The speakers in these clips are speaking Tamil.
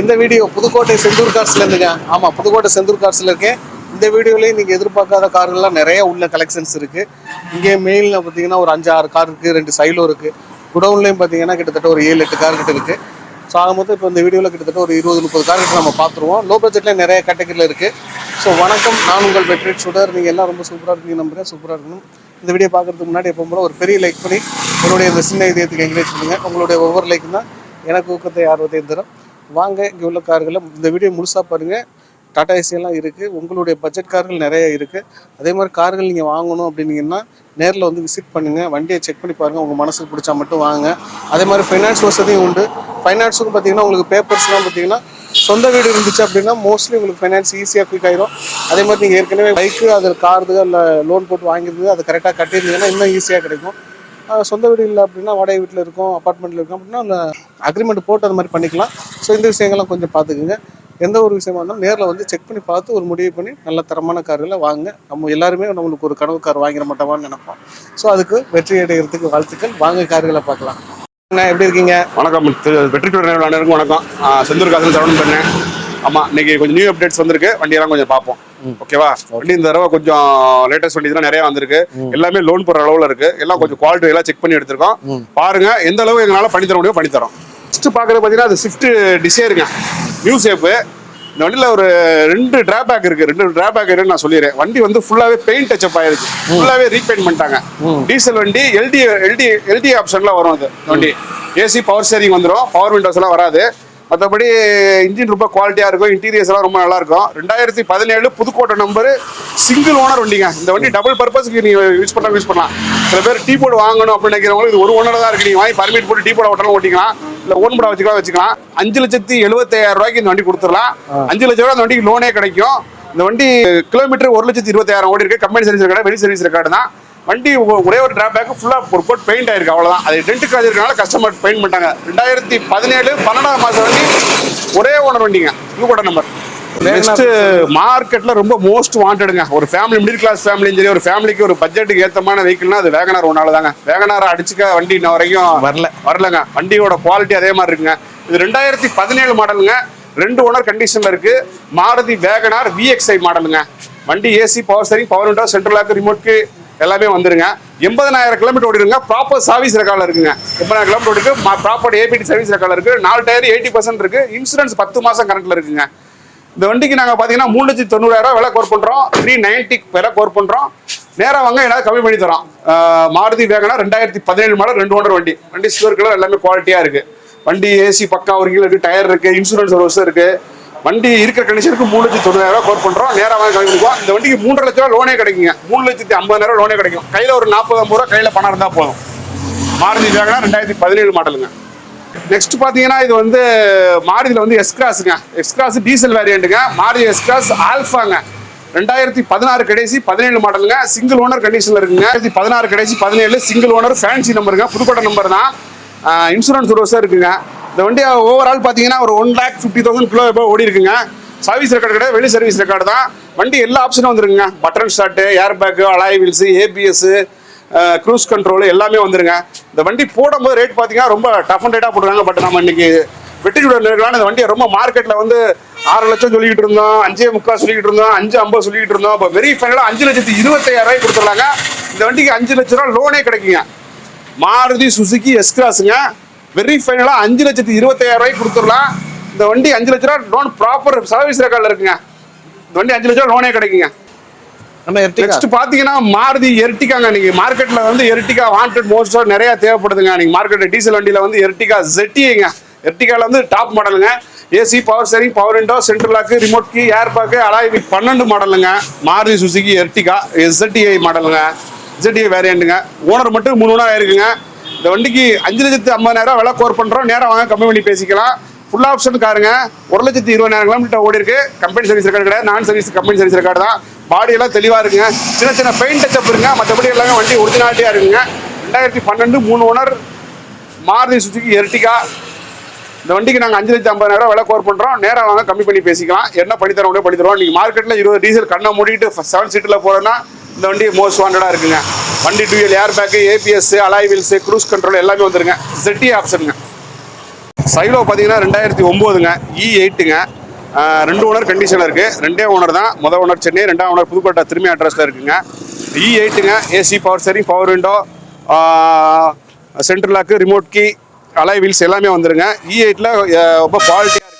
இந்த வீடியோ புதுக்கோட்டை செந்தூர் கார்ஸ்லேருந்துங்க ஆமாம் புதுக்கோட்டை செந்தூர் கார்ஸில் இருக்கேன். இந்த வீடியோலேயே நீங்கள் எதிர்பார்க்காத கார்கள்லாம் நிறைய உள்ள கலெக்ஷன்ஸ் இருக்குது இங்கே மெயினில் பார்த்தீங்கன்னா ஒரு அஞ்சு ஆறு கார் இருக்குது ரெண்டு சைலோ இருக்குது குடவுன்லேயும் பார்த்தீங்கன்னா கிட்டத்தட்ட ஒரு ஏழு எட்டு கார் கிட்ட இருக்குது ஸோ ஆக மொத்தம் இப்போ இந்த வீடியோவில் கிட்டத்தட்ட ஒரு இருபது முப்பது கார் கிட்ட நம்ம பார்த்துருவோம். லோ பட்ஜெட்ல நிறைய கேட்டகரியில் இருக்குது ஸோ வணக்கம். நான் உங்கள் வெற்றி சுடர். நீங்கள் எல்லாம் ரொம்ப சூப்பராக இருக்கீங்க நம்புகிறேன் சூப்பராக இருக்கணும். இந்த வீடியோ பார்க்குறதுக்கு முன்னாடி எப்போ போல ஒரு பெரிய லைக் பண்ணி உங்களுடைய இந்த சின்ன இதயத்துக்கு என்கரேஜ் பண்ணுங்கள் உங்களுடைய ஒவ்வொரு லைக்கும் தான் எனக்கு ஊக்கத்தை ஆர்வத்தையும் தரும். வாங்க இங்கே உள்ள கார்களை இந்த வீடியோ முழுசாக பாருங்கள் டாடா ஏசியெல்லாம் இருக்குது உங்களுடைய பட்ஜெட் கார்கள் நிறைய இருக்குது அதே மாதிரி கார்கள் நீங்கள் வாங்கணும் அப்படின்னீங்கன்னா நேரில் வந்து விசிட் பண்ணுங்கள் வண்டியை செக் பண்ணி பாருங்கள் உங்கள் மனசுக்கு பிடிச்சா மட்டும் வாங்க. அதே மாதிரி ஃபைனான்ஸ் வசதியும் உண்டு. ஃபைனான்ஸுக்கும் பார்த்தீங்கன்னா உங்களுக்கு பேப்பர்ஸ்லாம் பார்த்தீங்கன்னா சொந்த வீடு இருந்துச்சு அப்படின்னா மோஸ்ட்லி உங்களுக்கு ஃபைனான்ஸ் ஈஸியாக குயிக் ஆயிரும். அதே மாதிரி நீங்கள் ஏற்கனவே பைக்கு அதில் காருது இல்லை லோன் போட்டு வாங்கியிருந்தது அதை கரெக்டாக கட்டியிருந்தீங்கன்னா இன்னும் ஈஸியாக கிடைக்கும். சொந்த வீடு இல்லை அப்படின்னா வாடகை வீட்டில் இருக்கும் அப்பார்ட்மெண்ட்டில் இருக்கும் அப்படின்னா அந்த அக்ரிமெண்ட் போட்டு அது மாதிரி பண்ணிக்கலாம். ஸோ இந்த விஷயங்கள்லாம் கொஞ்சம் பார்த்துக்குங்க. எந்த ஒரு விஷயமா இருந்தாலும் நேரில் வந்து செக் பண்ணி பார்த்து ஒரு முடிவு பண்ணி நல்ல தரமான கார்களை வாங்க நம்ம எல்லாருமே நம்மளுக்கு ஒரு கனவு கார் வாங்கிட மாட்டோமான்னு நினைப்போம். ஸோ அதுக்கு வெற்றி அடைகிறதுக்கு வாழ்த்துக்கள். வாங்க கார்களை பார்க்கலாம். எப்படி இருக்கீங்க? வணக்கம். வெற்றி அனைவருக்கும் வணக்கம். செந்தூர் காசன் சரவணன் பண்ணேன் ஆமா இன்னைக்கு கொஞ்சம் நியூ அப்டேட்ஸ் வந்திருக்கு. வண்டியெல்லாம் கொஞ்சம் பார்ப்போம். ஓகேவா வண்டி இந்த தடவை கொஞ்சம் லேட்டஸ்ட் வண்டி நிறைய வந்திருக்கு. எல்லாமே லோன் போடுற அளவுல இருக்கு. எல்லாம் கொஞ்சம் குவாலிட்டி எல்லாம் செக் பண்ணி எடுத்திருக்கோம். பாருங்க எந்த அளவு எங்களால பண்ணி தர முடியும் பண்ணி தரோம். ஃபர்ஸ்ட் பாக்குறது பாத்தீங்கன்னா அது ஸ்விஃப்ட் டிசைருங்க நியூ ஷேப்பு இந்த வண்டியில ஒரு ரெண்டு டிராபேக் இருக்கு. ரெண்டு டிராபேக் இருக்குன்னு நான் சொல்லிடுறேன். வண்டி வந்து ஃபுல்லாவே பெயிண்ட் டச்சப் ஆயிருக்கு ஃபுல்லாவே ரீபெயிண்ட் பண்ணிட்டாங்க. டீசல் வண்டி எல்டி எல்டி எல்டி ஆப்ஷன்ல வரும் அது. வண்டி. ஏசி பவர் ஸ்டேரிங் வந்துடும் பவர் விண்டோஸ் எல்லாம் வராது. மற்றபடி இன்ஜின் ரொம்ப குவாலிட்டியாக இருக்கும். இன்டீரியர்ஸ் எல்லாம் ரொம்ப நல்லா இருக்கும் ரெண்டாயிரத்தி பதினேழு புதுக்கோட்டை நம்பர் சிங்கிள் ஓனர் வண்டிங்க. இந்த வண்டி டபுள் பர்பஸ்க்கு நீங்கள் யூஸ் பண்ணலாம் யூஸ் பண்ணலாம். சில பேர் டீ போர்டு வாங்கணும் அப்படின்னு நினைக்கிறவங்களுக்கு இது ஒரு ஓனர் தான் இருக்கு. நீங்கள் வாங்கி பர்மிட் போட்டு டீ போர்டு ஓட்டலாம் ஓட்டிக்கலாம். இல்லை ஓன் போட வச்சுக்கலாம் வச்சுக்கலாம். அஞ்சு லட்சத்தி எழுபத்தாயிரம் ரூபாய்க்கு இந்த வண்டி கொடுத்துடலாம். அஞ்சு லட்ச ரூபா இந்த வண்டிக்கு லோனே கிடைக்கும். இந்த வண்டி கிலோமீட்டர் ஒரு லட்சத்தி இருபத்தாயிரம் ஓடி இருக்கு. கம்பெனி சர்வீஸ் ரெக்கார்டு வெளி சர்வீஸ் ரெக்கார்டு தான். வண்டி ஒரே ஒரு டிராபேக் ஃபுல்லாக ஒரு கோட் பெயிண்ட் ஆயிருக்கு அவ்வளோதான் அது டென்ட் காஜ் இருக்கனால கஸ்டமர் பெயிண்ட் பண்ணிட்டாங்க. ரெண்டாயிரத்தி பதினேழு பன்னெண்டாம் மாதம் வண்டி ஒரே ஓனர் வண்டிங்க. புதுக்கோட்டை நம்பர் நெக்ஸ்ட் மார்க்கெட்ல ரொம்ப மோஸ்ட் வாண்டடுங்க ஒரு ஃபேமிலி மிடில் கிளாஸ் ஃபேமிலியும் சரி ஒரு ஃபேமிலிக்கு ஒரு பட்ஜெட்டுக்கு ஏத்தமான வெஹிக்கிள்னா அது வேகனார் ஒன்னால தாங்க. வேகனார் அடிச்சுக்க வண்டி இன்ன வரைக்கும் வரல. வரலங்க. வண்டியோட குவாலிட்டி அதே மாதிரி இருக்குங்க. இது ரெண்டாயிரத்தி பதினேழு மாடலுங்க ரெண்டு ஓனர் கண்டிஷன்ல இருக்கு. மாருதி வேகனார் விஎக்ஸ்ஐ மாடலுங்க வண்டி AC power steering power window central lock ரிமோட்க்கு எல்லாமே வந்துருங்க. எண்பதனாயிரம் கிலோமீட்டர் ஓடிடுங்க. ப்ராப்பர் சர்வீஸ் ரெக்கார்டில் இருக்குங்க. எண்பதாயிரம் கிலோமீட்டர் ஓடிருக்கு. ப்ராப்பர் ஏபிடி சர்வீஸ் ரெக்கார்டில் இருக்குது நாலு டயர் எயிட்டி பர்சன்ட் இருக்குது இன்சூரன்ஸ் பத்து மாதம் கரண்ட்ல இருக்குங்க. இந்த வண்டிக்கு நாங்கள் பார்த்தீங்கன்னா மூணு லட்சத்தி தொண்ணூறாயிரம் விலை கோர் பண்ணுறோம் த்ரீ நைன்ட்டி விலை கோர் பண்ணுறோம் நேராக வாங்க ஏதாவது கம்மி பண்ணி தரோம். மாருதி வேகனா ரெண்டாயிரத்தி பதினேழு மாடல் ரெண்டு ஓனர் வண்டி. வண்டி சிவர் கலர் எல்லாமே குவாலிட்டியாக இருக்குது வண்டி ஏசி பக்கா ஒரு கீழே இருக்குது டயர் இருக்குது இன்சூரன்ஸ் ஒரு வருஷம் இருக்குது வண்டி இருக்கிற கண்டிஷனுக்கு மூணு லட்சத்தி தொண்ணூறாயிரம் கோர் பண்ணுறோம் நேராக வாங்க கம்மி பண்ணிக்குவோம். இந்த வண்டிக்கு மூன்றரை லட்ச ரூபா லோனே கிடைக்குங்க. மூணு லட்சத்தி ஐம்பதாயிரம் லோனே கிடைக்கும். கையில் ஒரு நாற்பது ஐம்பது ரூபா கையில் பணம் இருந்தால் போதும். மாருதி வேகனா ரெண்டாயிரத்தி பதினேழு மாடலுங்க நெக்ஸ்ட் பாத்தீங்கன்னா இது வந்து மாருதியில் வந்து எஸ்கிராஸுங்க எஸ்கிராஸ் டீசல் வேரியண்ட்டுங்க மாருதி எஸ்கிராஸ் ஆல்ஃபாங்க ரெண்டாயிரத்தி பதினாறு கடைசி பதினேழு மாடலுங்க சிங்கிள் ஓனர் கண்டிஷனில் இருக்குங்க. ரெண்டாயிரத்தி பதினாறு கடைசி பதினேழு சிங்கிள் ஓனர் ஃபேன்சி நம்பருங்க புதுக்கோட்டை நம்பர் தான் இன்சூரன்ஸ் ஒரு வருஷம் இருக்குங்க. இந்த வண்டி ஓவரால் பார்த்தீங்கன்னா ஒரு one lakh fifty thousand kilo எப்போ ஓடி இருக்குங்க. சர்வீஸ் ரெக்கார்டு கிடையாது வெளி சர்வீஸ் ரெக்கார்டு தான். வண்டி எல்லா ஆப்ஷனும் வந்துருங்க. Button start air bag alloy wheels ABS cruise control எல்லாமே வந்துருங்க. இந்த வண்டி போடும்போது ரேட் பார்த்தீங்கன்னா ரொம்ப டஃப் அண்ட் ரேட்டாக போட்டுருக்காங்க. பட் நம்ம இன்னைக்கு வெற்றி சுடர் இருக்கலாம்னு இந்த வண்டியை ரொம்ப மார்க்கெட்டில் வந்து ஆறு லட்சம் சொல்லிக்கிட்டு இருந்தோம். அஞ்சே முக்கால் சொல்லிக்கிட்டு இருந்தோம். அஞ்சு ஐம்பது சொல்லிக்கிட்டு இருந்தோம். இப்போ வெரி ஃபைனலாக அஞ்சு லட்சத்தி இருபத்தாயிரம் ரூபாய் கொடுத்துருலாங்க இந்த வண்டிக்கு அஞ்சு லட்ச ரூபா லோனே கிடைக்குங்க. மாருதி சுசுகி எஸ்கிராஸுங்க வெரி ஃபைனலாக அஞ்சு லட்சத்தி இருபத்தாயிரம் ரூபாய்க்கு கொடுத்துடலாம். இந்த வண்டி அஞ்சு லட்ச ரூபா லோன் ப்ராப்பர் சர்வீஸ் ரெக்கார்டில் இருக்குங்க. இந்த வண்டி அஞ்சு லட்ச ரூபா லோனே கிடைக்குங்க. எர்டிகா நெக்ஸ்ட் பாத்தீங்கன்னா மாருதி எர்டிகாங்க நீங்க மார்க்கெட்ல வந்து எர்டிகா வாண்டட் மோஸ்டோ நிறைய தேவைப்படுதுங்க. நீங்க மார்க்கெட் டீசல் வண்டியில வந்து எர்டிகா ஜெட்டிங்க எர்டிகால வந்து டாப் மாடலுங்க AC power steering power window central lock remote key air bag alloy பன்னெண்டு மாடலுங்க மாருதி சுசுகி எர்டிகா எஸ்எட்டிஐ மாடலுங்க எஸ்எட்டிஐ வேரியண்ட்டுங்க ஓனர் மட்டும் மூணு ஓனர் ஆயிருக்குங்க இந்த வண்டிக்கு அஞ்சு லட்சத்து ஐம்பதாயிரம் விலை கோர் பண்றோம். நேரம் வாங்க கம்மி பண்ணி பேசிக்கலாம். ஃபுல் ஆப்ஷன் காருங்க. ஒரு லட்சத்தி இருபதாயிரம் கிலோமீட்டர் ஓடி இருக்கு. கம்பெனி சர்வீஸ் ரெக்கார்டு கிடையாது. நான் சர்வீஸ் கம்பெனி சர்வீஸ் ரெக்கார்டு தான். பாடி எல்லாம் தெளிவா இருக்குங்க. சின்ன சின்ன பெயிண்ட் டச்சப் இருக்குங்க. மற்றபடி எல்லாமே வண்டி ஒரிஜினாலிட்டியா இருக்குங்க. ரெண்டாயிரத்தி பன்னெண்டு மூணு ஓனர் மாருதி சுசுகி எர்டிகா. இந்த வண்டிக்கு நாங்கள் அஞ்சு லட்சத்து ஐம்பதாயிரம் விலை கோர் பண்ணுறோம் நேராக வாங்க கம்மி பண்ணி பேசிக்கலாம். என்ன பண்ணி முடியும் பண்ணி தருவோம். நீங்கள் மார்க்கெட்டில் இருபது டீசல் கண்ணை மூடிட்டு செவன் சீட்டில் போகிறோன்னா இந்த வண்டி மோஸ்ட் வாண்டடாக இருக்குங்க. வண்டி dual air bag ABS alloy wheels cruise control எல்லாமே வந்துருங்க. செட்டி ஆப்ஷனுங்க சைலோ பார்த்தீங்கன்னா ரெண்டாயிரத்தி ஒம்போதுங்க e இ எயிட்டுங்க ரெண்டு ஓனர் கண்டிஷனில் இருக்குது ரெண்டே ஓனர் தான். முதல் ஓனர் சென்னை ரெண்டாம் ஓனர் புதுக்கோட்டை திரும்பி அட்ரஸில் இருக்குங்க. E எயிட்டுங்க AC power steering power window central lock remote key alloy wheels எல்லாமே வந்துருங்க. E இ எயிட்டில் ரொம்ப குவாலிட்டி இருக்குங்க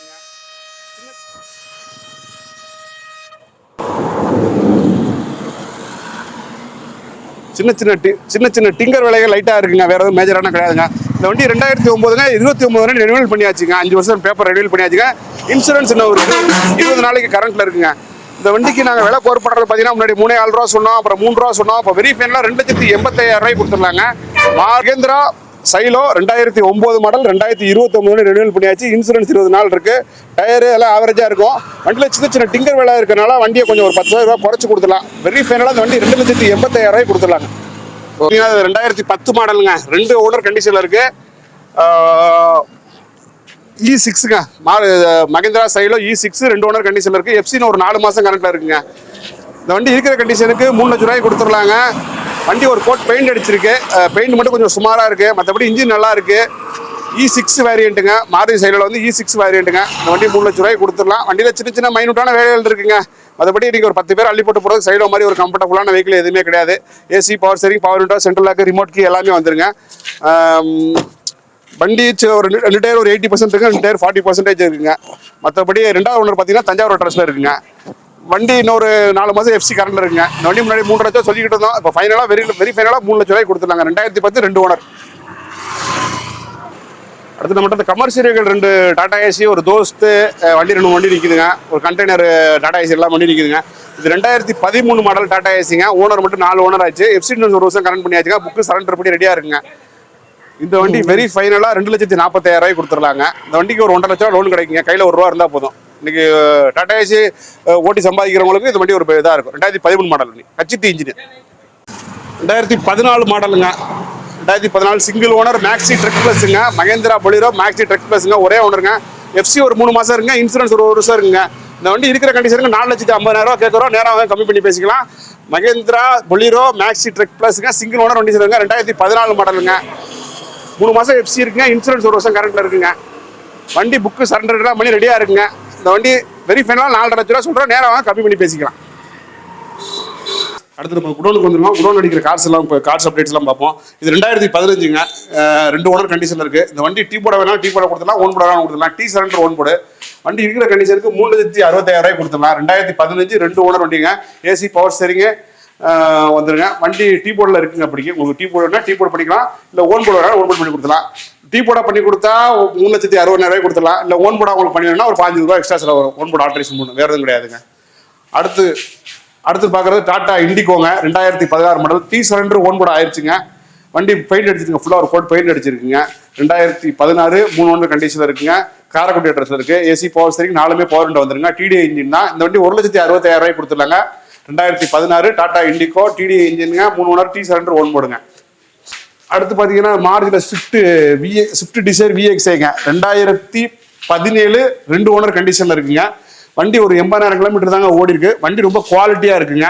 சின்ன சின்ன டி சின்ன சின்ன டிங்கர் விலைகள் லைட்டாக இருக்குங்க. வேறு எதுவும் மேஜரான கிடையாதுங்க. இந்த வண்டி ரெண்டாயிரத்தி ஒம்போதுங்க இருபத்தி ஒம்பது வரை ரெனிவல் பண்ணியாச்சுங்க. அஞ்சு வருஷம் பேப்பர் ரெனிவல் பண்ணியாச்சுங்க. இன்சூரன்ஸ் இன்னும் இருபது நாளைக்கு கரண்ட்டில் இருக்குங்க. இந்த வண்டிக்கு நாங்கள் விலை கோர் பண்ணுறது பார்த்தீங்கன்னா முன்னாடி மூணே ஆறு ரூபா சொன்னோம் அப்புறம் மூணு ரூபா சொன்னோம். இப்போ வெரி ஃபைனலாக ரெண்டு லட்சத்தி எண்பத்தாயிரம் ரூபாய் கொடுத்துருலாங்க மகேந்திரா சைலோ ரெண்டாயிரத்தி ஒம்பது மாடல் ரெண்டாயிரத்தி இருபத்தொம்பது ரெனிவல் பண்ணியாச்சு. இன்சூரன்ஸ் இருபது நாள் இருக்கு. டயரு எல்லாம் ஆவரேஜாக இருக்கும். வண்டியில் சின்ன சின்ன டிங்கர் வேலை இருக்கனால வண்டியை கொஞ்சம் ஒரு பத்தாயிரம் ரூபாய் குறைச்சு கொடுத்துலாம் வெரி ஃபைனலாக இந்த வண்டி ரெண்டு லட்சத்தி எண்பத்தாயிரம் ரூபாய் கொடுத்துலாங்க ரெண்டாயிரத்தி பத்து மாடலுங்க ரெண்டு ஓனர் கண்டிஷனில் இருக்கு. இ சிக்ஸுங்க e மா Mahindra Xylo e E six ரெண்டு ஓனர் கண்டிஷனில் இருக்கு. எஃப்சின்னு ஒரு நாலு மாதம் கணக்கில் இருக்குங்க. இந்த வண்டி இருக்கிற கண்டிஷனுக்கு மூணு லட்ச ரூபாய் கொடுத்துடலாங்க. வண்டி ஒரு கோட் பெயிண்ட் அடிச்சிருக்கு. பெயிண்ட் மட்டும் கொஞ்சம் சுமாராக இருக்குது மற்றபடி இன்ஜின் நல்லா இருக்குது இ e சிக்ஸ் வேரியண்ட்டுங்க மாருதி சைடில் வந்து இ சிக்ஸ் வேரியண்ட்டுங்க இந்த வண்டி மூணு லட்ச ரூபாய்க்கு கொடுத்துடலாம். வண்டியில் சின்ன சின்ன மைனூட்டான வேலைகள் இருக்குங்க. மற்றபடி நீங்கள் ஒரு பத்து பேர் அள்ளி போட்டு போகிறது சைடோ மாதிரி ஒரு கம்ஃபர்டபுளான வெஹிக்கிள் எதுவுமே கிடையாது. AC power steering power window central lock remote key எல்லாமே வந்துருங்க. வண்டி ஒரு ரெண்டு- ரெண்டு டயர் ஒரு எயிட்டி பர்சன்ட் இருக்குது ரெண்டு டயர் ஃபார்ட்டி பர்சன்டேஜ் இருக்குங்க. மற்றபடி ரெண்டாவது ஒன்று பார்த்தீங்கன்னா தஞ்சாவூர் அட்ரஸில் இருக்குங்க. வண்டி இன்னொரு நாலு மாதம் எஃப்சி கரண்ட் இருக்குங்க. வண்டி முன்னாடி மூணு லட்சம் சொல்லிக்கிட்டு இருந்தோம். இப்போ ஃபைனலாக வெரி வெரி ஃபைனலாக மூணு லட்ச ரூபாய் கொடுத்துருந்தாங்க. ரெண்டாயிரத்தி பத்து ரெண்டு ஓனர். அடுத்து நம்மகிட்ட இந்த கமர்ஷியல் வெஹிக்கிள் ரெண்டு டாடா ஏசி ஒரு தோஸ்து அஹ், வண்டி ரெண்டு வண்டி நிற்குதுங்க ஒரு கண்டெய்னர் டாடா ஏசி எல்லாம் வண்டி நிற்குதுங்க இது ரெண்டாயிரத்தி பதிமூணு மாடல் டாடா ஏசிங்க ஓனர் மட்டும் நாலு ஓனர் ஆச்சு. எஃப்சி ஒரு வருஷம் கரண்ட் பண்ணியாச்சுங்க. புக்கு சரண்டர் பண்ணி ரெடியாக இருக்குங்க. இந்த வண்டி வெரி ஃபைனலாக ரெண்டு லட்சத்தி நாற்பத்தாயிரம் ரூபாய் கொடுத்துடலாங்க. இந்த வண்டிக்கு ஒரு ஒன்றரை லட்சம் லோன் கிடைக்குங்க. கையில் ஒரு ரூபா இருந்தால் போதும். இன்னைக்கு டாடா ஏசி ஓட்டி சம்பாதிக்கிறவங்களுக்கு இது வண்டி ஒரு இதாக இருக்கும். ரெண்டாயிரத்தி பதிமூணு மாடல் வண்டி கச்சித்தி இன்ஜின் ரெண்டாயிரத்தி பதினாலு மாடலுங்க ரெண்டாயிரத்தி பதினாலு சிங்கிள் ஓனர் மேக்ஸி ட்ரக் ப்ளஸ்ங்க மகேந்திரா பொலிரோ மேக்ஸி ட்ரக் பிளஸ்ங்க ஒரே ஓனருங்க எஃப்சி ஒரு மூணு மாதம் இருக்குங்க இன்சூரன்ஸ் ஒரு வருஷம் இருங்க. இந்த வண்டி இருக்கிற கண்டிஷனுக்கு நாலு லட்சத்தி ஐம்பதாயிரம் ரூபா கேட்குறோம் நேரம் கம்மி பண்ணி பேசிக்கலாம். மகேந்திரா பொலிரோ மேக்ஸி ட்ரக் பிளஸ்ங்க சிங்கிள் ஓனர் வண்டி சொல்லுங்க. ரெண்டாயிரத்தி பதினாலு மாடலுங்க மூணு மாதம் எஃப்சி இருக்குங்க. இன்சூரன்ஸ் ஒரு வருஷம் கரண்ட்டில் இருக்குங்க. வண்டி புக்கு சரண்டர்லாம் பண்ணி ரெடியாக இருக்குங்க. இந்த வண்டி வெரி ஃபைனலாக நாலரை லட்ச ரூபா சொல்கிறோம் நேரம் வாங்க கம்மி பண்ணி பேசிக்கலாம். அடுத்து நம்ம குடோனுக்கு வந்துருவோம். குடோன் அடிக்கிற கார்ஸ் எல்லாம் இப்போ கார்ஸ் அப்டேட்ஸ் எல்லாம் பார்ப்போம். இது ரெண்டாயிரத்தி பதினஞ்சுங்க. ரெண்டு ஓனர் கண்டிஷன் இருக்கு. இந்த வண்டி டீ போட வேணாலும் டீ போட கொடுத்துலாம் ஓன் போட வேணாலும் கொடுத்துலாம் டீ சரண்டர் ஓன் போடு. வண்டி இருக்கிற கண்டிஷனுக்கு மூணு லட்சத்தி அறுபத்தாயிரம் ரூபாய் கொடுத்துடலாம். ரெண்டாயிரத்தி பதினஞ்சு ரெண்டு ஓனர் வண்டிங்க. ஏசி பவர் ஸ்டேரிங்கு வந்துருங்க. வண்டி டீ போர்டில் இருக்குங்க அப்படிங்க உங்களுக்கு டீ போர்டுனா டீ போர்டு பண்ணிக்கலாம். இல்லை ஓன் போர்டு வேணாலும் ஓன் போர்டு பண்ணி கொடுத்துலாம் டீ போட பண்ணி கொடுத்தா மூணு லட்சத்தி அறுபதாயிரம் ரூபாய் கொடுத்துடலாம். இல்லை ஓன் போர்டா உங்களுக்கு பண்ணிடணும்னா ஒரு பாஞ்சு ரூபாய் எக்ஸ்ட்ரா செலவு வரும். ஓன் போர்டு ஆல்ட்ரேஷன் பண்ணணும். வேறு எதுவும் கிடையாதுங்க. அடுத்து அடுத்து பார்க்குறது டாட்டா இண்டிகோங்க. ரெண்டாயிரத்தி பதினாறு model T surrender own board ஆயிடுச்சுங்க வண்டி பெயிண்ட் அடிச்சிருங்க ஃபுல்லாக ஒரு கோட் பெயிண்ட் அடிச்சிருக்குங்க. ரெண்டாயிரத்தி பதினாறு மூணு ஒன்று கண்டிஷனில் இருக்குங்க. காரக்குடி அட்ரஸ் இருக்குது ஏசி பவர் சரிங்க நாலுமே பவர் விண்டோ வந்துருங்க. டிடிஐ இன்ஜின் தான். இந்த வண்டி ஒரு லட்சத்தி அறுபத்தாயிரம் ரூபாய் கொடுத்துருலாங்க ரெண்டாயிரத்தி பதினாறு டாடா இண்டிகோ டிடிஐ இன்ஜினுங்க மூணு ஓனர் டீ சரண்டர் ஓன் போடுங்க. அடுத்து பார்த்தீங்கன்னா மாருதியில் ஸ்விஃப்ட் விஏ ஸ்விஃப்ட் டிசைர் விஎக்ஸேங்க ரெண்டாயிரத்தி பதினேழு ரெண்டு ஓனர் கண்டிஷனில் இருக்குங்க. வண்டி ஒரு எண்பதாயிரம் கிலோமீட்டர் தாங்க ஓடி இருக்கு வண்டி ரொம்ப குவாலிட்டியாக இருக்குங்க.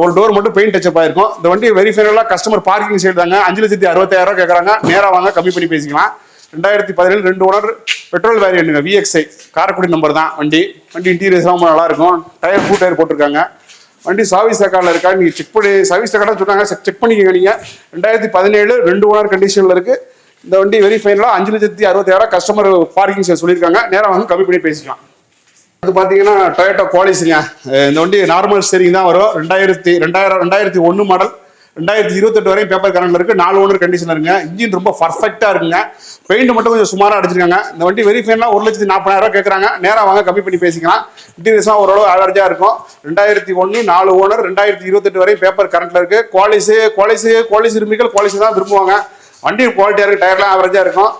ஒரு டோர் மட்டும் பெயிண்ட் டச்சப் ஆயிருக்கும். இந்த வண்டி வெரி ஃபைனலாக கஸ்டமர் பார்க்கிங் சைடு தாங்க. அஞ்சு லட்சத்தி அறுபத்தாயிரம் கேட்குறாங்க. நேராக வாங்க கம்மி பண்ணி பேசிக்கலாம். ரெண்டாயிரத்தி பதினேழு ரெண்டு ஓனர் பெட்ரோல் வேரியண்ட்டுங்க விஎக்ஸ்ஐ காரக்குடி நம்பர் தான் வண்டி. வண்டி இன்டீரியர்ஸ்லாம் ரொம்ப நல்லாயிருக்கும் டயர் டூ டயர் போட்டிருக்காங்க. வண்டி சர்வீஸ் ரெக்கார்டில் இருக்கா? நீங்கள் செக் பண்ணி சர்வீஸ் ரெக்கார்டாக சொன்னாங்க செக் பண்ணிக்கங்க நீங்கள் ரெண்டாயிரத்தி பதினேழு ரெண்டு ஓனர் கண்டிஷனில் இருக்கு. இந்த வண்டி வெரி ஃபைனலாக அஞ்சு லட்சத்தி அறுபத்தாயிரம் கஸ்டமர் பார்க்கிங் சார் சொல்லியிருக்காங்க. நேராக வந்து கம்மி பண்ணி பேசிக்கலாம். அது பார்த்தீங்கன்னா டொயோட்டோ குவாலிஸுங்க இந்த வண்டி நார்மல் ஸ்டேரிங் தான் வரும். ரெண்டாயிரத்தி ரெண்டாயிரம் ரெண்டாயிரத்தி ஒன்று மாடல் ரெண்டாயிரத்தி இருபத்தெட்டு வரையும் பேப்பர் கரண்ட்ல இருக்கு. நாலு ஓனர் கண்டிஷன் இருங்க. இன்ஜின் ரொம்ப பர்ஃபெக்டா இருக்குங்க. பெயிண்ட் மட்டும் கொஞ்சம் சுமாராக அடிச்சிருக்காங்க. இந்த வண்டி வெரி ஒரு லட்சத்தி நாற்பதாயிரம் ரூபாய் கேட்குறாங்க நேராக வாங்க கம்மி பண்ணி பேசிக்கலாம். இன்டீரியர்ஸ்லாம் ஓரளவு ஆவரேஜாக இருக்கும். ரெண்டாயிரத்தி ஒன்று நாலு ஓனர் ரெண்டாயிரத்தி இருபத்தெட்டு வரையும் பேப்பர் கரண்ட்ல இருக்கு. குவாலிஸு குவாலிஸு குவாலிஸ் விரும்பிகள் குவாலிஸ் தான் விரும்புவாங்க. வண்டி குவாலிட்டியாக இருக்கு டயர்லாம் ஆவரேஜாக இருக்கும்.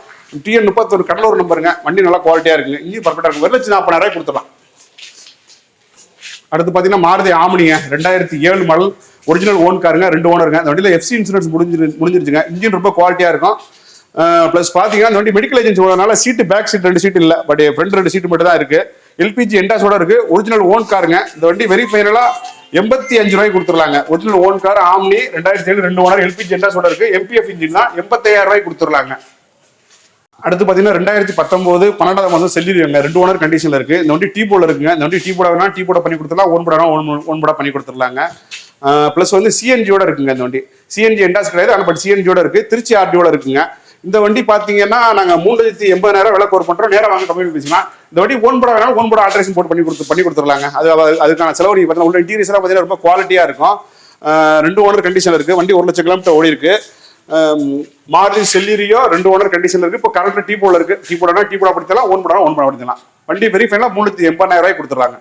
டிஎன் முப்பத்தொரு கடலூர் நம்பருங்க வண்டி நல்லா குவாலிட்டியாக இருக்குங்க. இன்ஜின் பர்ஃபெக்டாக இருக்கும். ஒரு லட்சத்தி நாற்பதாயிரம் ரூபாய் கொடுத்துடலாம். அடுத்து பார்த்தீங்கன்னா மாருதி ஆமணிங்க ரெண்டாயிரத்தி ஏழு மாடல் ஒரிஜினல் ஓன் காருங்க ரெண்டு ஓனருங்க அந்த வண்டியில் எஃப்சி இன்சூரன்ஸ் முடிஞ்சிரு முடிஞ்சிருச்சுங்க. இன்ஜின் ரொம்ப குவாலிட்டியாக இருக்கும். ப்ளஸ் பார்த்தீங்கன்னா இந்த வண்டி மெடிக்கல் ஏஜென்சி போனதுனால சீட்டு பேக் சீட் ரெண்டு சீட் இல்லை. பட் ஃப்ரண்ட் ரெண்டு சீட்டு மட்டும் தான் இருக்குது எல்பிஜி என்டாஸோட இருக்குது ஒரிஜினல் ஓன் காருங்க இந்த வண்டி வெரி ஃபைனலாக எண்பத்தி அஞ்சு ரூபாய்க்கு கொடுத்துருலாங்க ஒரிஜினல் ஓன் கார் ஆம்னி ரெண்டாயிரத்தி ஏழு ரெண்டு ஓனர் எல்பிஜி என்டாஸோட இருக்குது எம்பிஎஃப் இன்ஜின் தான் எண்பத்தாயிரம் ரூபாய் கொடுத்துருலாங்க அடுத்து பார்த்தீங்கன்னா ரெண்டாயிரத்தி பத்தொம்போது பன்னெண்டாவது மாதம் செல்லிடுவாங்க ரெண்டு ஓனர் கண்டிஷனில் இருக்கு. இந்த வண்டி டீ போர்டில் இருக்குங்க. இந்த வண்டி டீ போட வேணா டீ போட பண்ணி கொடுத்துடலாம். ஓன் போட ஒன் ஒன் போட பண்ணி கொடுத்துடலாங்க. ப்ளஸ் வந்து சிஎன்ஜியோட இருக்குங்க இந்த வண்டி. சிஎன்ஜி என்டாஸ் கிடையாது. ஆனால் பட் சிஎன்ஜியோட இருக்கு. திருச்சி ஆர்டியோட இருக்குங்க. இந்த வண்டி பார்த்தீங்கன்னா நாங்கள் மூணு லட்சத்தி எண்பதாயிரம் விலை கோர் பண்ணுறோம் நேரம் வாங்க கம்மி பண்ணி பேசிக்கலாம். இந்த வண்டி ஓன் போட வேணாலும் ஓன் போட ஆல்ட்ரேஷன் போட்டு பண்ணி கொடுத்து பண்ணி கொடுத்துடலாங்க. அது அதுக்கான செலவு நீங்கள் பார்த்தீங்கன்னா உள்ள இன்டீரியர்ஸ்லாம் பார்த்தீங்கன்னா ரொம்ப குவாலிட்டியாக இருக்கும். ரெண்டு ஓனர் கண்டிஷன் இருக்கு. வண்டி ஒரு லட்சம் கிலோமீட்டர் ஓடி இருக்கு ஆம், செல்லிரியோ ரெண்டு ஓனர் கண்டிஷன் இருக்கு. இப்போ கரண்ட் டீ போல இருக்கு. டீ போடனா டீ போட படுத்தலாம் ஓன் போடனா ஓன் போட படுத்தலாம் வண்டி வெரி ஃபைனலாக முந்நூற்றி எண்பதாயிரம் ரூபாய் கொடுத்துட்றாங்க.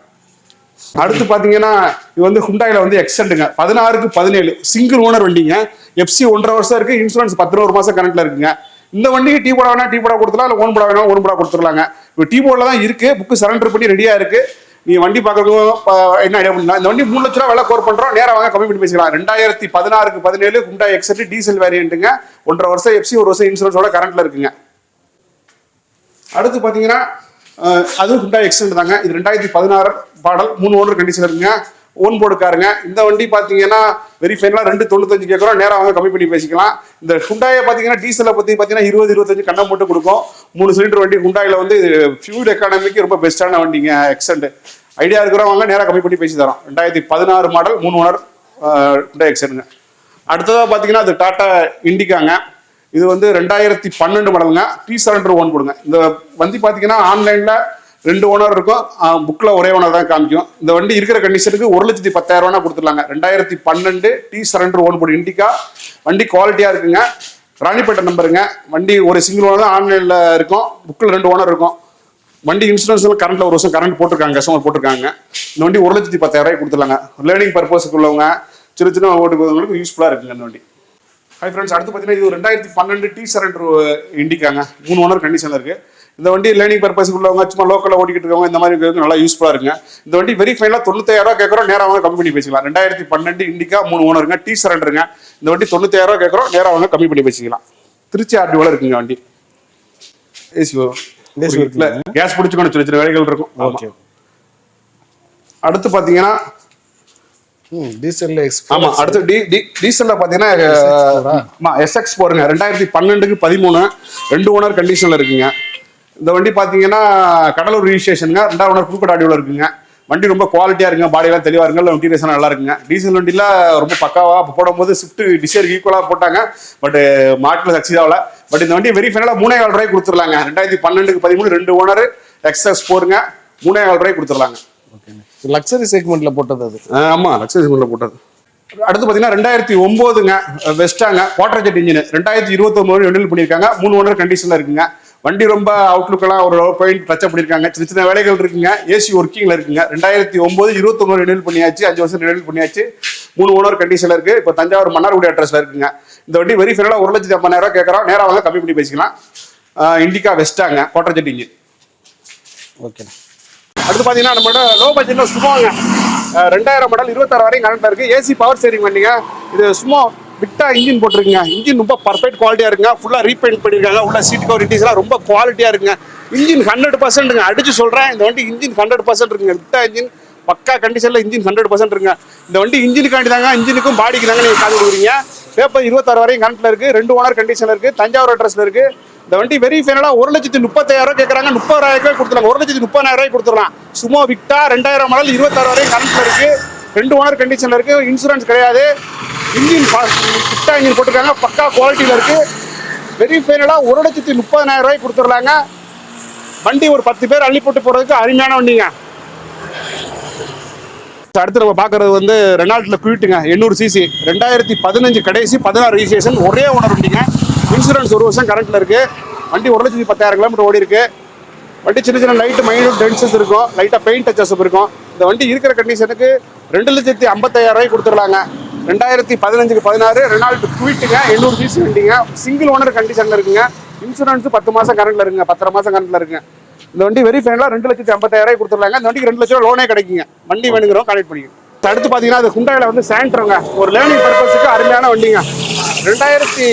அடுத்து பாத்தீங்கன்னா இது வந்து ஹுண்டாயில வந்து எக்ஸெண்டுங்க பதினாறுக்கு பதினேழு. சிங்கிள் ஓனர் வண்டிங்க. எஃப்சி ஒன்றரை வருஷம் இருக்கு. இன்சூரன்ஸ் பதினோரு மாசம் கரண்ட்ல இருக்குங்க. இந்த வண்டிக்கு டீ போட வேணா டீ போட கொடுத்துலாம் இல்லை ஓன் போட வேணா ஓன் போட கொடுத்துடலாங்க. இப்போ டீ போர்டில் தான் இருக்கு. புக்கு சரண்டர் பண்ணி ரெடியா இருக்கு. நீ வண்டி பார்க்குறதுக்கும் என்ன ஐடியா பண்ணலாம் இந்த வண்டி மூணு லட்ச ரூபா விலை கோர் பண்ணுறோம் நேராக வாங்க கம்மி பண்ணி பேசிக்கலாம். ரெண்டாயிரத்தி பதினாறுக்கு பதினேழு குண்டா எக்ஸெட் டீசல் வேரியண்ட்டுங்க ஒன்றரை வருஷம் எஃப்சி ஒரு வருஷம் இன்சூரன்ஸோட கரண்ட்டில் இருக்குங்க. அடுத்து பார்த்தீங்கன்னா அதுவும் ஹுண்டா எக்ஸென்ட் தாங்க. இது ரெண்டாயிரத்தி பதினாறு மாடல் மூணு ஓனர் கண்டிஷன் இருக்குங்க. ஓன் போர்டு காருங்க. இந்த வண்டி பார்த்தீங்கன்னா வெரி ஃபைனலாக ரெண்டு தொண்ணூத்தஞ்சு கேட்குறோம் நேராக வாங்க கம்மி பண்ணி பேசிக்கலாம். இந்த ஹுண்டாயை பார்த்தீங்கன்னா டீசலை பற்றி பார்த்தீங்கன்னா இருபது இருபத்தஞ்சு கண்ணம் போட்டு கொடுக்கும். மூணு சிலிண்டர் வண்டி ஹுண்டாயில் வந்து ஃபியூல் எக்கானமிக்கு ரொம்ப பெஸ்ட்டான வண்டிங்க எக்ஸென்ட் ஐடியா இருக்கிறவங்க நேராக கம்மி பண்ணி பேசி தரோம். ரெண்டாயிரத்தி பதினாறு மாடல் மூணு ஓனர் ஹுண்டாய் எக்ஸென்ட்ங்க அடுத்ததாக பார்த்தீங்கன்னா அது டாட்டா இண்டிகாங்க இது வந்து ரெண்டாயிரத்தி பன்னெண்டு மாடலுங்க டி சரண்டர் ஓன் கொடுங்க. இந்த வண்டி பார்த்தீங்கன்னா ஆன்லைனில் ரெண்டு ஓனர் இருக்கும். புக்கில் ஒரே ஓனர் தான் காமிக்கும். இந்த வண்டி இருக்கிற கண்டிஷனுக்கு ஒரு லட்சத்தி பத்தாயிரம் ரூபா கொடுத்துடலாங்க. ரெண்டாயிரத்தி பன்னெண்டு டி சரண்டர் ஓன் போடு இண்டிகா வண்டி குவாலிட்டியாக இருக்குங்க. ராணிப்பேட்டை நம்பருங்க வண்டி ஒரு சிங்கிள் ஓனர் தான் ஆன்லைனில் இருக்கும். புக்கில் ரெண்டு ஓனர் இருக்கும். வண்டி இன்சூரன்ஸ்லாம் கரண்ட்ல ஒரு வருஷம் கரண்ட் போட்டிருக்காங்க கஸ்டமர் போட்டிருக்காங்க. இந்த வண்டி ஒரு லட்சத்தி பத்தாயிரம் கொடுத்துருலாங்க லேர்னிங் பர்பஸுக்கு உள்ளவங்க சின்ன சின்ன ஓட்டுக்கு யூஸ்ஃபுல்லாக இருக்குங்க இந்த வண்டி. ஹை ஃப்ரெண்ட்ஸ் அடுத்து பார்த்தீங்கன்னா இது ரெண்டாயிரத்தி பன்னெண்டு டி சரண்டர் இண்டிக்காங்க மூணு ஓனர் கண்டிஷனில் இருக்குது இந்த வண்டி லேர்னிங் பர்பஸ்க்கு உள்ளவங்க சும்மா லோக்கலில் ஓட்டிக்கிட்டு இருக்கவங்க இந்த மாதிரி நல்லா யூஸ்ஃபுல்லாக இருக்குங்க இந்த வண்டி வெரி ஃபைனலாக தொண்ணூத்தாயிரம் கேட்குறோம் நேராக வாங்க கம்மி பண்ணி பேசிக்கலாம். ரெண்டாயிரத்தி பன்னெண்டு இண்டிகா மூணு ஓனருங்க டி சரண்டருங்க இந்த வண்டி தொண்ணூத்தாயிரம் கேட்குறோம் நேராக வாங்க கம்மி பண்ணி பேசிக்கலாம். திருச்சி ஆர்டிஓல இருக்குங்க வண்டி. ஏசி கேஸ் பிடிச்சிக்கணும் சின்ன சின்ன வேலைகள் இருக்கும். ஓகே. அடுத்து பார்த்தீங்கன்னா டீசல்ல ஆமா அடுத்து டி டி டீசல்ல பாத்தீங்கன்னா எஸ்எக்ஸ் போருங்க. ரெண்டாயிரத்தி பன்னெண்டுக்கு பதிமூணு ரெண்டு ஓனர் கண்டிஷன்ல இருக்குங்க. இந்த வண்டி பாத்தீங்கன்னா கடலூர் ரிஜிஸ்ட்ரேஷனுங்க ரெண்டாவது ஓனர் புதுக்கோட்டை ஆடியோல இருக்குங்க. வண்டி ரொம்ப குவாலிட்டியா இருக்குங்க. பாடியெல்லாம் தெளிவா இருக்குங்க. இன்டீரியர்ஸ் நல்லா இருக்குங்க. டீசல் வண்டியில ரொம்ப பக்காவா அப்ப போடும்போது ஸ்விஃப்ட் டிசைர் ஈக்குவலா போட்டாங்க. பட் மார்க்கெட்ல சக்சஸ் ஆகல பட் இந்த வண்டி வெரி ஃபைனலா மூணே கால் ரூபாய் கொடுத்துடலாங்க. ரெண்டாயிரத்தி பன்னெண்டுக்கு பதிமூணு ரெண்டு ஓனர் எக்ஸஸ் போருங்க மூணே கால் ரூபாய் கொடுத்துடலாங்க. லக்ஸரி செக்மெண்ட்ல போட்டது அது. ஆஹ் ஆமா லக்ஸரி சிமெண்ட்ல போட்டது. அடுத்து பாத்தீங்கன்னா ரெண்டாயிரத்தி ஒன்பதுங்க வெஸ்டாங்க வாட்டர் ஜெட் இன்ஜின் ரெண்டாயிரத்தி இருபத்தி ஒன்பது ரெனியூல் பண்ணியிருக்காங்க. மூணு ஓனர் கண்டிஷன்ல இருக்குங்க. வண்டி ரொம்ப அவுட்லுக் எல்லாம் ஒரு பாயிண்ட் டச் பண்ணியிருக்காங்க சின்ன சின்ன வேலைகள் இருக்குங்க. ஏசி ஒர்க்கிங்ல இருக்குங்க. ரெண்டாயிரத்தி ஒன்பது இருபத்தொன்னு ரெனியூல் பண்ணியாச்சு. அஞ்சு வருஷம் ரெனியூல் பண்ணியாச்சு. மூணு ஓனர் கண்டிஷன்ல இருக்கு. இப்போ தஞ்சாவூர் மன்னார்குடி அட்ரஸ்ல இருக்குங்க. இந்த வண்டி வெரி ஃபைனலா ஒரு லட்சத்தி ஐம்பதாயிரம் கேட்கறோம் நேரா வாங்க கம்மி பண்ணி பேசிக்கலாம். இண்டிகா வெஸ்டாங்க வாட்டர் ஜெட் இன்ஜின் ஓகே அடுத்து பார்த்தீங்கன்னா நம்மளோட லோ பட்ஜெட்ல சும்மாங்க ரெண்டாயிரம் மாடல் இருபத்தாறு வரையும் கரண்ட்ல இருக்கு. ஏசி பவர் ஸ்டேரிங் வண்டிங்க. இது சும்மா விட்டா இன்ஜின் போட்டிருக்குங்க. இன்ஜின் ரொம்ப பர்ஃபெக்ட் குவாலிட்டியா இருக்குங்க. ஃபுல்லா ரீபெயிண்ட் பண்ணிருக்காங்க. உள்ள சீட் கவர் எல்லாம் ரொம்ப குவாலிட்டியா இருக்குங்க. இன்ஜின் ஹண்ட்ரட் பர்சன்ட்ங்க அடிச்சு சொல்றேன். இந்த வண்டி இன்ஜின் ஹண்ட்ரட் பர்சன்ட் இருக்குங்க. விட்டா இன்ஜின் பக்கா கண்டிஷன்ல இன்ஜின் ஹண்ட்ரட் பர்சன்ட் இருக்குங்க. இந்த வண்டி இன்ஜினுக்காண்டி தாங்க இன்ஜினுக்கும் பாடிக்கு தாங்க நீங்க காது கொடுக்குறீங்க. பேப்பர் இருபத்தாறு வரையும் கரண்ட்ல இருக்கு. ரெண்டு ஓனர் கண்டிஷன்ல இருக்கு. தஞ்சாவூர் அட்ரஸ்ல இருக்கு. இந்த வண்டி வெரி ஃபைனலா ஒரு லட்சத்தி முப்பத்தாயிரம் ரூபாய் கேட்கறாங்க முப்பதாயிரம் ரூபாய் கொடுத்துருங்க ஒரு லட்சத்தி முப்பதாயிரம் ரூபாய் கொடுத்துடலாம். சும்மா விக்டா ரெண்டாயிரம் மாடல் இருபத்தாறு வரையும் கரண்ட்ல இருக்கு. ரெண்டு ஓனர் கண்டிஷன்ல இருக்கு. இன்சூரன்ஸ் கிடையாது. இன்ஜின் ஃபிட்டாக இன்ஜின் போட்டிருக்காங்க. பக்கா குவாலிட்டியில் இருக்கு. வெரி ஃபைனலாக ஒரு லட்சத்தி முப்பதாயிரம் ரூபாய் கொடுத்துடலாங்க. வண்டி ஒரு பத்து பேர் அள்ளி போட்டு போறதுக்கு அருமையான வண்டிங்க. அடுத்து நம்ம பார்க்கறது வந்து ரெனால்ட்ல குயிட்டுங்க. எண்ணூறு சிசி ரெண்டாயிரத்தி பதினஞ்சு கடைசி பதினாறு ரிஜிஸ்ட்ரேஷன் ஒரே ஓனர் வண்டிங்க. இன்சூரன்ஸ் ஒரு வருஷம் கரண்ட்ல இருக்கு. வண்டி ஒரு லட்சத்தி பத்தாயிரம் கிலோமீட்டர் ஓடி இருக்கு வண்டி சின்ன சின்ன லைட் மைனூட் டென்சஸ் இருக்கும். லைட்டாக பெயிண்ட் டச்சஸ் இருக்கும். இந்த வண்டி இருக்கிற கண்டிஷனுக்கு ரெண்டு லட்சத்தி ஐம்பத்தாயிரம் ரூபாய் கொடுத்துடலாங்க. ரெண்டாயிரத்தி பதினஞ்சுக்கு பதினாறு ரெனால்ட் குயிட்டுங்க எண்ணூறு சிசி வண்டிங்க. சிங்கிள் ஓனர் கண்டிஷன்ல இருக்குங்க. இன்சூரன்ஸ் பத்து மாசம் கரண்ட்ல இருக்குங்க. பத்தரை மாசம் கரண்ட்ல இருக்குங்க. இந்த வண்டி வெரி ஃபைனலாக ரெண்டு லட்சத்தி ஐம்பத்தாயிரம் ரூபாய் கொடுத்துடலாங்க. இந்த வண்டிக்கு ரெண்டு லட்சம் ரூபா லோனே கிடைக்குங்க. வண்டி வேணுங்கிறோம் கனெக்ட் பண்ணிக்கணும் அடுத்து பார்த்தீங்கன்னா அது குண்டாயில வந்து சாண்ட்ரோங்க ஒரு லேர்னிங் பர்பஸுக்கு அருமையான வண்டிங்க. ரெண்டாயிரத்தி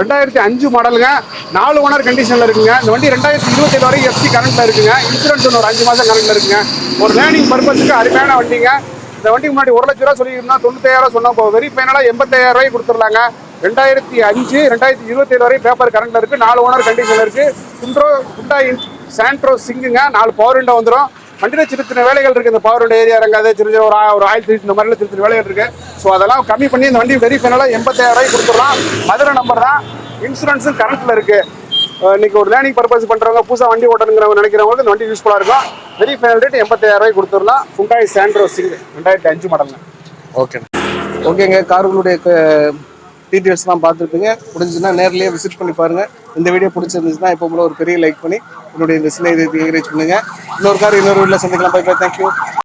ரெண்டாயிரத்தி அஞ்சு மாடலுங்க நாலு ஓனர் கண்டிஷனில் இருக்குங்க. இந்த வண்டி ரெண்டாயிரத்தி இருபத்தேழு வரைக்கும் எஃப்சி கரண்ட்ல இருக்குங்க. இன்சூரன்ஸ் ஒரு அஞ்சு மாதம் கரண்ட்ல இருக்குங்க. ஒரு லேர்னிங் பர்பஸுக்கு அருமையான வண்டிங்க. இந்த வண்டிக்கு முன்னாடி ஒரு லட்ச ரூபா சொல்லியிருந்தா தொண்ணூத்தாயிரம் சொன்னோம் இப்போ வெரி ஃபைனலாக எண்பத்தாயிரம் ரூபாய் கொடுத்துடலாங்க. ரெண்டாயிரத்தி அஞ்சு ரெண்டாயிரத்தி இருபத்தேழு வரை பேப்பர் கரண்ட்ல இருக்கு. நாலு ஓனர் கண்டிஷன்ல இருக்கு. குண்ட்ரோ குண்டா சாண்ட்ரோ சிங்குங்க நாலு பவர் விண்டோ வந்துடும் வண்டியில் சின்ன சின்ன வேலைகள் இருக்குது இந்த பவர் ஏரியா இறங்காது சின்ன சின்ன ஒரு ஒரு ஆயில் சீட் இந்த மாதிரிலாம் சின்ன சின்ன வேலைகள் இருக்குது ஸோ அதெல்லாம் கம்மி பண்ணி இந்த வண்டி வெரி ஃபைனலாக எண்பத்தாயிரம் ரூபாய்க்கு கொடுத்துடலாம். மதுரை நம்பர் தான். இன்சூரன்ஸும் கரண்ட்டில் இருக்குது இன்னைக்கு ஒரு லேர்னிங் பர்பஸ் பண்ணுறவங்க புதுசாக வண்டி ஓட்டணுங்கிறவங்க நினைக்கிறவங்களுக்கு இந்த வண்டி யூஸ்ஃபுல்லாக இருக்கும். வெரி ஃபைனல் ரேட் எண்பத்தாயிரம் ரூபாய் கொடுத்துடலாம். ஃபுண்டாய் சாண்ட்ரோ சிங் ரெண்டாயிரத்தி அஞ்சு மாடலுங்க ஓகே ஓகேங்க கார்களுடைய டீட்டெயில்ஸ்லாம் பார்த்துருப்பீங்க. முடிஞ்சுன்னா நேர்லயே விசிட் பண்ணி பாருங்கள் இந்த வீடியோ பிடிச்சிருந்துச்சுன்னா இப்போ போல ஒரு பெரிய லைக் பண்ணி என்னுடைய இந்த சிலை என்கரேஜ் பண்ணுங்க. இன்னொரு கார் இன்னொரு வீட்டில் சந்திக்கலாம். By by thank you